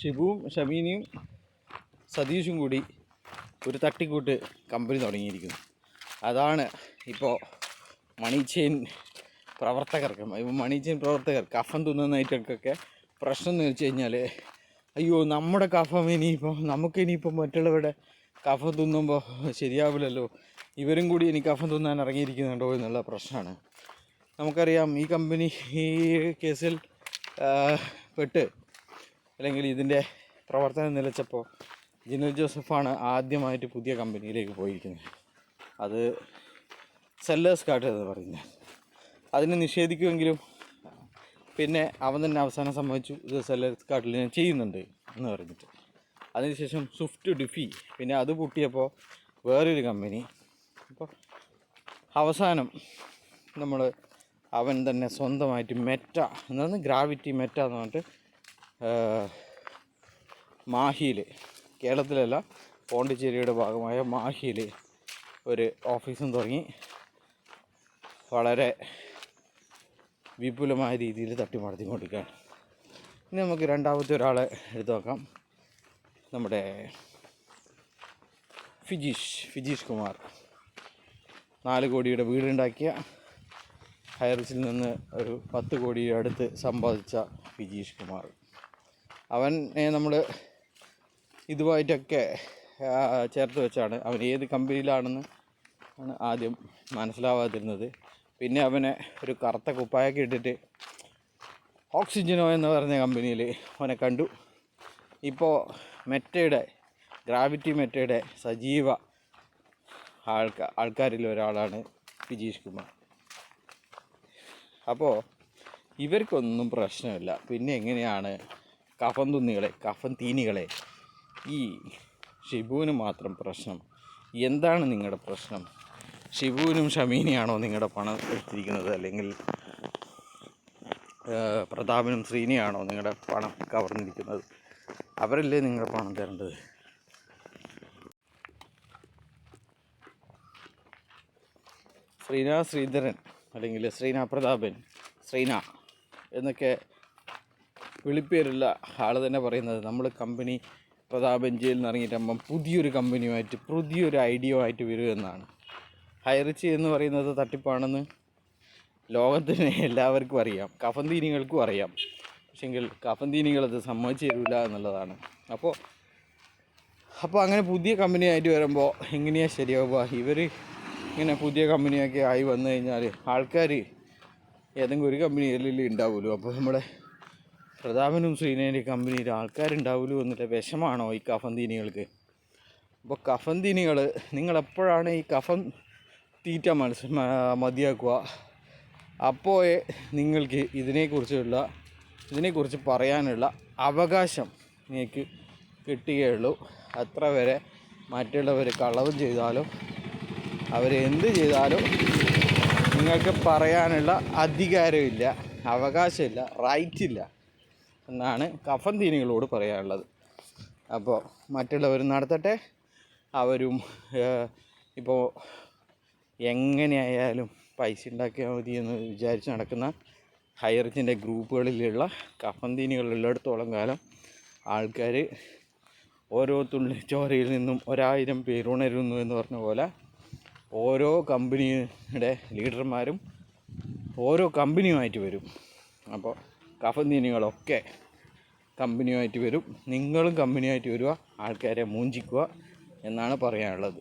ഷിബുവും ഷമീനിയും സതീഷും കൂടി ഒരു തട്ടിക്കൂട്ട് കമ്പനി തുടങ്ങിയിരിക്കുന്നു. അതാണ് ഇപ്പോൾ മണി ചെയിൻ പ്രവർത്തകർക്ക് മണി ചെയിൻ പ്രവർത്തകർ കഫം തിന്നുന്നതായിട്ടൊക്കെ പ്രശ്നം എന്ന് വെച്ച് കഴിഞ്ഞാൽ അയ്യോ നമ്മുടെ കഫം ഇനിയിപ്പോൾ നമുക്ക് ഇനിയിപ്പോൾ മറ്റുള്ളവരുടെ കഫം തിന്നുമ്പോൾ ശരിയാവില്ലല്ലോ. ഇവരും കൂടി ഇനി കഫം തിന്നാൻ ഇറങ്ങിയിരിക്കുന്നുണ്ടോ എന്നുള്ള പ്രശ്നമാണ്. നമുക്കറിയാം ഈ കമ്പനി ഈ കേസിൽ പെട്ട് അല്ലെങ്കിൽ ഇതിന്റെ പ്രവർത്തനം നിലച്ചപ്പോൾ ജിനൽ ജോസഫാണ് ആദ്യമായിട്ട് പുതിയ കമ്പനിയിലേക്ക് പോയിരിക്കുന്നത്. അത് സെല്ലേഴ്സ് കാട്ട് എന്ന് പറയുന്നത് അതിനെ നിഷേധിക്കുമെങ്കിലും പിന്നെ അവൻ തന്നെ അവസാനം സമ്മതിച്ചു ഇത് സെല്ലേഴ്സ് കാട്ടിൽ ഞാൻ ചെയ്യുന്നുണ്ട് എന്ന് പറഞ്ഞിട്ട്. അതിനുശേഷം സ്വിഫ്റ്റ് ഡിഫി പിന്നെ അത് പൊട്ടിയപ്പോൾ വേറൊരു കമ്പനി. അപ്പോൾ അവസാനം നമ്മൾ അവൻ തന്നെ സ്വന്തമായിട്ട് മെറ്റ എന്നു ഗ്രാവിറ്റി മെറ്റ എന്ന് പറഞ്ഞിട്ട് മാഹിയിൽ കേരളത്തിലല്ല പോണ്ടിച്ചേരിയുടെ ഭാഗമായ മാഹിയിൽ ഒരു ഓഫീസും തുടങ്ങി. വളരെ വിപുലമായ രീതിയിൽ തട്ടിമടത്തിക്കൊണ്ടിരിക്കുകയാണ് ഇനി നമുക്ക് രണ്ടാമത്തെ ഒരാളെ എടുത്തു നോക്കാം. നമ്മുടെ ഫിജീഷ് ഫിജീഷ് കുമാർ. നാല് കോടിയുടെ വീടുണ്ടാക്കിയ ഹയർസിൽ നിന്ന് ഒരു പത്ത് കോടിയുടെ അടുത്ത് സമ്പാദിച്ച ഫിജീഷ് കുമാർ. അവനെ നമ്മൾ ഇതുമായിട്ടൊക്കെ ചേർത്ത് വെച്ചാണ്. അവൻ ഏത് കമ്പനിയിലാണെന്ന് ആണ് ആദ്യം മനസ്സിലാവാതിരുന്നത്. പിന്നെ അവനെ ഒരു കറുത്ത കുപ്പായൊക്കെ ഇട്ടിട്ട് ഓക്സിജനോ എന്ന് പറഞ്ഞ കമ്പനിയിൽ അവനെ കണ്ടു. ഇപ്പോൾ മെറ്റയുടെ ഗ്രാവിറ്റി മെറ്റയുടെ സജീവ ആൾക്കാ ആൾക്കാരിൽ ഒരാളാണ് വിജീഷ് കുമാർ. അപ്പോൾ ഇവർക്കൊന്നും പ്രശ്നമില്ല. പിന്നെ എങ്ങനെയാണ് കഫൻ തുന്നികളെ കഫൻ തീനികളെ. ഈ ഷിബുവിന് മാത്രം പ്രശ്നം. എന്താണ് നിങ്ങളുടെ പ്രശ്നം? ഷിബുവിനും ഷമീനിയാണോ നിങ്ങളുടെ പണം എടുത്തിരിക്കുന്നത്? അല്ലെങ്കിൽ പ്രതാപനും ശ്രീനിയാണോ നിങ്ങളുടെ പണം കവർന്നിരിക്കുന്നത്? അവരല്ലേ നിങ്ങളുടെ പണം തരേണ്ടത്? ശ്രീന ശ്രീധരൻ അല്ലെങ്കിൽ ശ്രീന പ്രതാപൻ ശ്രീന എന്നൊക്കെ വിളിപ്പേരുള്ള ആൾ തന്നെ പറയുന്നത് നമ്മൾ കമ്പനി പ്രതാപൻ ജയിലിൽ നിന്ന് ഇറങ്ങിയിട്ടാകുമ്പം പുതിയൊരു കമ്പനിയുമായിട്ട് പുതിയൊരു ഐഡിയ ആയിട്ട് വരുമെന്നാണ് ഹൈറിച്ച് എന്ന് പറയുന്നത് തട്ടിപ്പാണെന്ന് ലോകത്തിന് എല്ലാവർക്കും അറിയാം. കഫന്തീനികൾക്കും അറിയാം. പക്ഷെങ്കിൽ കഫന്തീനികളത് സമ്മതിച്ചു തരില്ല എന്നുള്ളതാണ്. അപ്പോൾ അപ്പോൾ അങ്ങനെ പുതിയ കമ്പനിയായിട്ട് വരുമ്പോൾ എങ്ങനെയാണ് ശരിയാവുക? ഇവർ ഇങ്ങനെ പുതിയ കമ്പനിയൊക്കെ ആയി വന്നു കഴിഞ്ഞാൽ ആൾക്കാർ ഏതെങ്കിലും ഒരു കമ്പനി എല്ലാം ഉണ്ടാവുമല്ലോ അപ്പോൾ നമ്മുടെ പ്രതാപനും ശ്രീനേന്റെ കമ്പനിയിൽ ആൾക്കാരുണ്ടാവുമല്ലോ എന്നിട്ട് വിഷമാണോ ഈ കഫന്തീനികൾക്ക് അപ്പോൾ കഫന്തീനികൾ നിങ്ങളെപ്പോഴാണ് ഈ കഫം തീറ്റ മനസ്സ് മതിയാക്കുക? അപ്പോൾ നിങ്ങൾക്ക് ഇതിനെക്കുറിച്ചുള്ള ഇതിനെക്കുറിച്ച് പറയാനുള്ള അവകാശം നിങ്ങൾക്ക് കിട്ടുകയുള്ളൂ. അത്ര വരെ മറ്റുള്ളവർ കളവും ചെയ്താലും അവരെന്ത് ചെയ്താലും നിങ്ങൾക്ക് പറയാനുള്ള അധികാരമില്ല അവകാശമില്ല റൈറ്റ് ഇല്ല. എന്നാണ് കഫൻ തീനികളോട് പറയാനുള്ളത്. അപ്പോൾ മറ്റുള്ളവർ നടത്തട്ടെ അവരും ഇപ്പോൾ എങ്ങനെയായാലും പൈസ ഉണ്ടാക്കിയാൽ മതി എന്ന് വിചാരിച്ച് നടക്കുന്ന ഹൈറിച്ചിന്റെ ഗ്രൂപ്പുകളിലുള്ള കഫൻ തീനികളുള്ളിടത്തോളം കാലം ആൾക്കാർ ഓരോ തുള്ളി ചോരയിൽ നിന്നും ഒരായിരം പേരുണരുന്നു എന്ന് പറഞ്ഞ പോലെ ഓരോ കമ്പനിയുടെ ലീഡർമാരും ഓരോ കമ്പനിയുമായിട്ട് വരും. അപ്പോൾ കഫന്തീനികളൊക്കെ കമ്പനിയുമായിട്ട് വരും. നിങ്ങളും കമ്പനിയായിട്ട് വരിക ആൾക്കാരെ മൂഞ്ചിക്കുക എന്നാണ് പറയാനുള്ളത്.